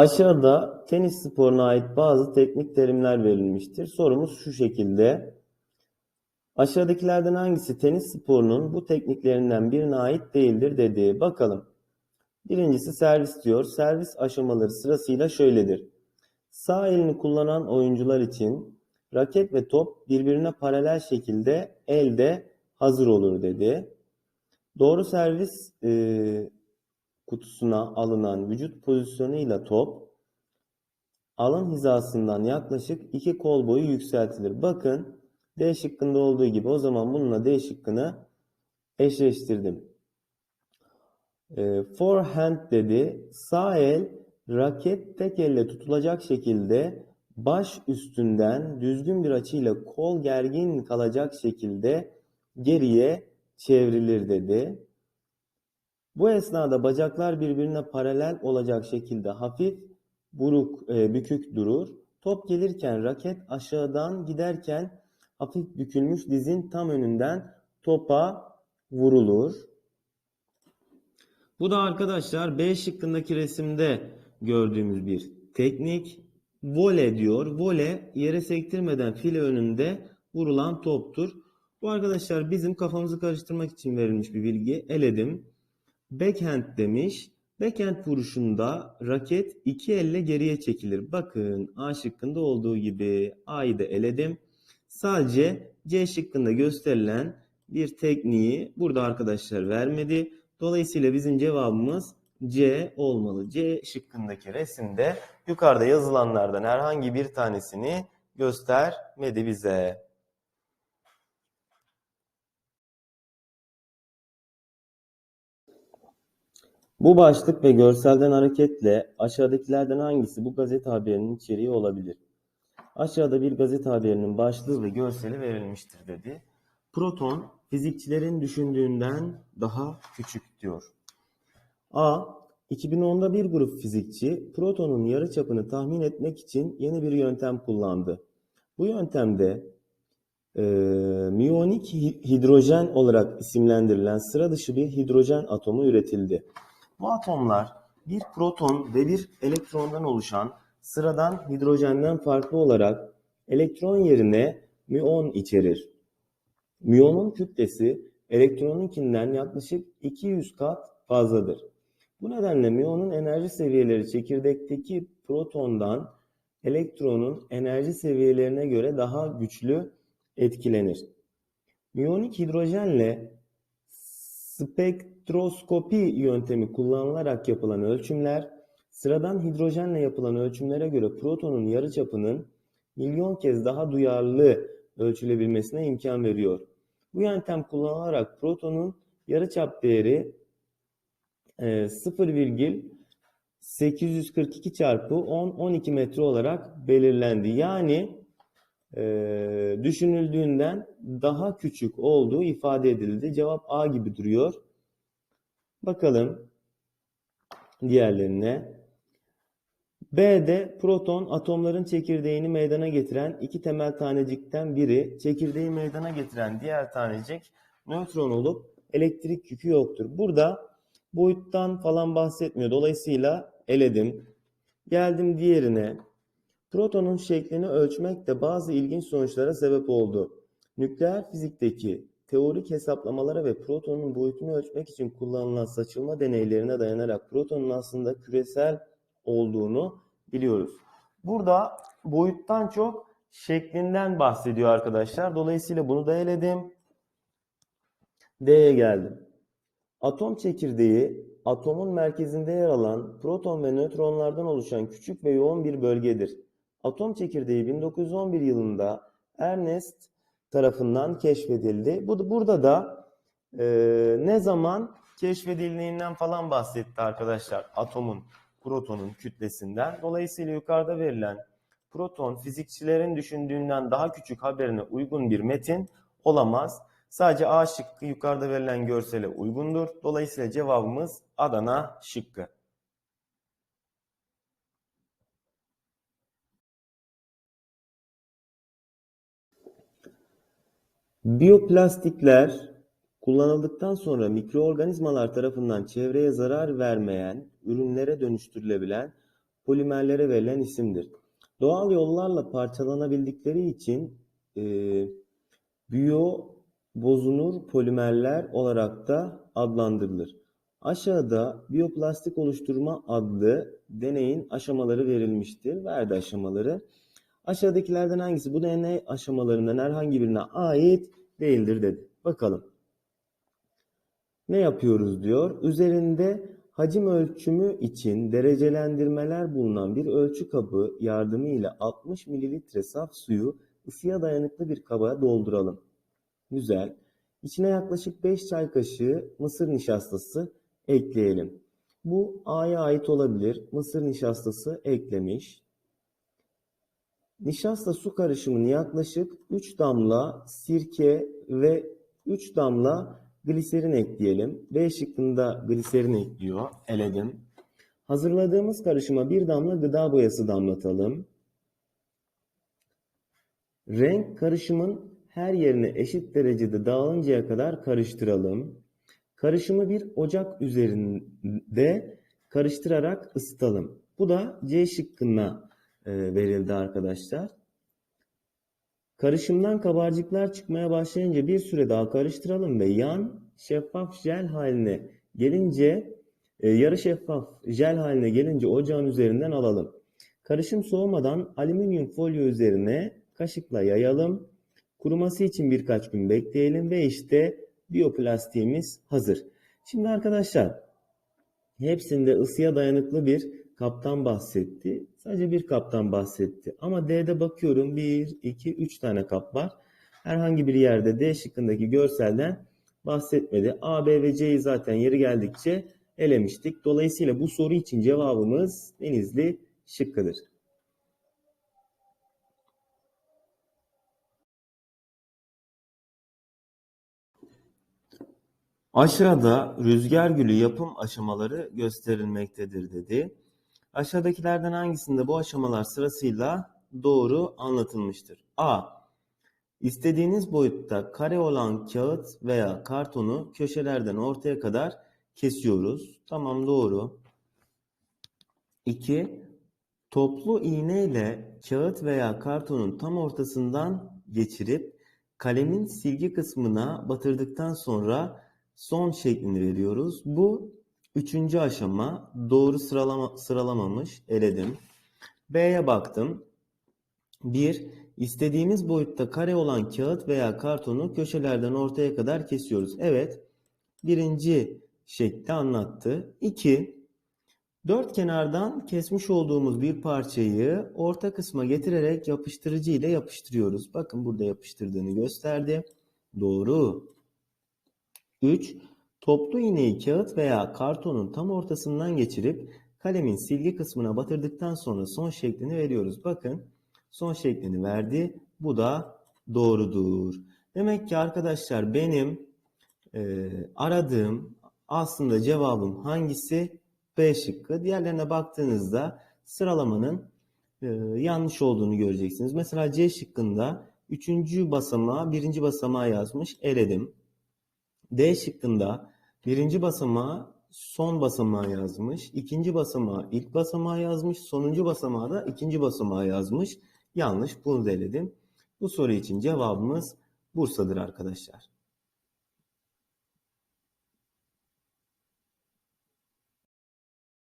Aşağıda tenis sporuna ait bazı teknik terimler verilmiştir. Sorumuz şu şekilde. Aşağıdakilerden hangisi tenis sporunun bu tekniklerinden birine ait değildir dedi. Bakalım. Birincisi servis diyor. Servis aşamaları sırasıyla şöyledir. Sağ elini kullanan oyuncular için raket ve top birbirine paralel şekilde elde hazır olur dedi. Doğru servis e, kutusuna alınan vücut pozisyonuyla top alan hizasından yaklaşık iki kol boyu yükseltilir. Bakın D şıkkında olduğu gibi o zaman bununla D şıkkını eşleştirdim. E, forehand dedi. Sağ el raket tek elle tutulacak şekilde baş üstünden düzgün bir açıyla kol gergin kalacak şekilde geriye çevrilir dedi. Bu esnada bacaklar birbirine paralel olacak şekilde hafif buruk, e, bükük durur. Top gelirken raket aşağıdan giderken hafif bükülmüş dizin tam önünden topa vurulur. Bu da arkadaşlar B şıkkındaki resimde gördüğümüz bir teknik. Vole diyor. Vole yere sektirmeden file önünde vurulan toptur. Bu arkadaşlar bizim kafamızı karıştırmak için verilmiş bir bilgi. Eledim. Backhand demiş. Backhand vuruşunda raket iki elle geriye çekilir. Bakın A şıkkında olduğu gibi A'yı da eledim. Sadece C şıkkında gösterilen bir tekniği burada arkadaşlar vermedi. Dolayısıyla bizim cevabımız C olmalı. C şıkkındaki resimde yukarıda yazılanlardan herhangi bir tanesini göstermedi bize. Bu başlık ve görselden hareketle aşağıdakilerden hangisi bu gazete haberinin içeriği olabilir? Aşağıda bir gazete haberinin başlığı ve görseli verilmiştir dedi. Proton fizikçilerin düşündüğünden daha küçük diyor. A. 2010'da bir grup fizikçi protonun yarıçapını tahmin etmek için yeni bir yöntem kullandı. Bu yöntemde e, miyonik hidrojen olarak isimlendirilen sıra dışı bir hidrojen atomu üretildi. Bu atomlar bir proton ve bir elektrondan oluşan sıradan hidrojenden farklı olarak elektron yerine müon içerir. Müonun kütlesi elektronunkinden yaklaşık 200 kat fazladır. Bu nedenle müonun enerji seviyeleri çekirdekteki protondan elektronun enerji seviyelerine göre daha güçlü etkilenir. Müyonik hidrojenle spektroskopi yöntemi kullanılarak yapılan ölçümler, sıradan hidrojenle yapılan ölçümlere göre protonun yarıçapının milyon kez daha duyarlı ölçülebilmesine imkan veriyor. Bu yöntem kullanılarak protonun yarıçap değeri 0,842 çarpı 10-12 metre olarak belirlendi. Yani e, düşünüldüğünden daha küçük olduğu ifade edildi. Cevap A gibi duruyor. Bakalım diğerlerine. B'de proton atomların çekirdeğini meydana getiren iki temel tanecikten biri, çekirdeği meydana getiren diğer tanecik nötron olup elektrik yükü yoktur. Burada boyuttan falan bahsetmiyor. Dolayısıyla eledim. Geldim diğerine. Protonun şeklini ölçmek de bazı ilginç sonuçlara sebep oldu. Nükleer fizikteki teorik hesaplamalara ve protonun boyutunu ölçmek için kullanılan saçılma deneylerine dayanarak protonun aslında küresel olduğunu biliyoruz. Burada boyuttan çok şeklinden bahsediyor arkadaşlar. Dolayısıyla bunu da eledim. D'ye geldim. Atom çekirdeği atomun merkezinde yer alan proton ve nötronlardan oluşan küçük ve yoğun bir bölgedir. Atom çekirdeği 1911 yılında Ernest tarafından keşfedildi. Bu burada da e, ne zaman keşfedildiğinden falan bahsetti arkadaşlar atomun, protonun kütlesinden. Dolayısıyla yukarıda verilen proton fizikçilerin düşündüğünden daha küçük haberine uygun bir metin olamaz. Sadece A şıkkı yukarıda verilen görsele uygundur. Dolayısıyla cevabımız Adana şıkkı. Biyoplastikler kullanıldıktan sonra mikroorganizmalar tarafından çevreye zarar vermeyen, ürünlere dönüştürülebilen polimerlere verilen isimdir. Doğal yollarla parçalanabildikleri için e, biyo bozunur polimerler olarak da adlandırılır. Aşağıda biyoplastik oluşturma adlı deneyin aşamaları verilmiştir. Verdi aşamaları. Aşağıdakilerden hangisi bu deney aşamalarından herhangi birine ait değildir dedi. Bakalım. Ne yapıyoruz diyor. Üzerinde hacim ölçümü için derecelendirmeler bulunan bir ölçü kabı yardımıyla 60 mililitre saf suyu ısıya dayanıklı bir kaba dolduralım. Güzel. İçine yaklaşık 5 çay kaşığı mısır nişastası ekleyelim. Bu A'ya ait olabilir. Mısır nişastası eklemiş. Nişasta su karışımını yaklaşık 3 damla sirke ve 3 damla gliserin ekleyelim. B şıkkında gliserin ekliyor. Eledim. Hazırladığımız karışıma bir damla gıda boyası damlatalım. Renk karışımın her yerine eşit derecede dağılıncaya kadar karıştıralım. Karışımı bir ocak üzerinde karıştırarak ısıtalım. Bu da C şıkkına verildi arkadaşlar. Karışımdan kabarcıklar çıkmaya başlayınca bir süre daha karıştıralım ve yan şeffaf jel haline gelince e, yarı şeffaf jel haline gelince ocağın üzerinden alalım. Karışım soğumadan alüminyum folyo üzerine kaşıkla yayalım. Kuruması için birkaç gün bekleyelim ve işte biyoplastiğimiz hazır. Şimdi arkadaşlar hepsinde ısıya dayanıklı bir kaptan bahsetti. Sadece bir kaptan bahsetti. Ama D'de bakıyorum 1, 2, 3 tane kap var. Herhangi bir yerde D şıkkındaki görselden bahsetmedi. A, B ve C'yi zaten yeri geldikçe elemiştik. Dolayısıyla bu soru için cevabımız Denizli şıkkıdır. Aşağıda rüzgar gülü yapım aşamaları gösterilmektedir dedi. Aşağıdakilerden hangisinde bu aşamalar sırasıyla doğru anlatılmıştır? A. İstediğiniz boyutta kare olan kağıt veya kartonu köşelerden ortaya kadar kesiyoruz. Tamam doğru. 2. Toplu iğne ile kağıt veya kartonun tam ortasından geçirip kalemin silgi kısmına batırdıktan sonra son şeklini veriyoruz. Bu üçüncü aşama. Doğru sıralama, sıralamamış. Eledim. B'ye baktım. 1. İstediğimiz boyutta kare olan kağıt veya kartonu köşelerden ortaya kadar kesiyoruz. Evet. Birinci şekli anlattı. 2. Dört kenardan kesmiş olduğumuz bir parçayı orta kısma getirerek yapıştırıcı ile yapıştırıyoruz. Bakın burada yapıştırdığını gösterdi. Doğru. 3. Toplu iğneyi kağıt veya kartonun tam ortasından geçirip kalemin silgi kısmına batırdıktan sonra son şeklini veriyoruz. Bakın son şeklini verdi. Bu da doğrudur. Demek ki arkadaşlar benim e, aradığım aslında cevabım hangisi? B şıkkı. Diğerlerine baktığınızda sıralamanın e, yanlış olduğunu göreceksiniz. Mesela C şıkkında 3. basamağı 1. basamağa yazmış. Eledim. D şıkkında birinci basamağı son basamağı yazmış. ikinci basamağı ilk basamağı yazmış. Sonuncu basamağı da ikinci basamağı yazmış. Yanlış bunu da. Bu soru için cevabımız Bursa'dır arkadaşlar.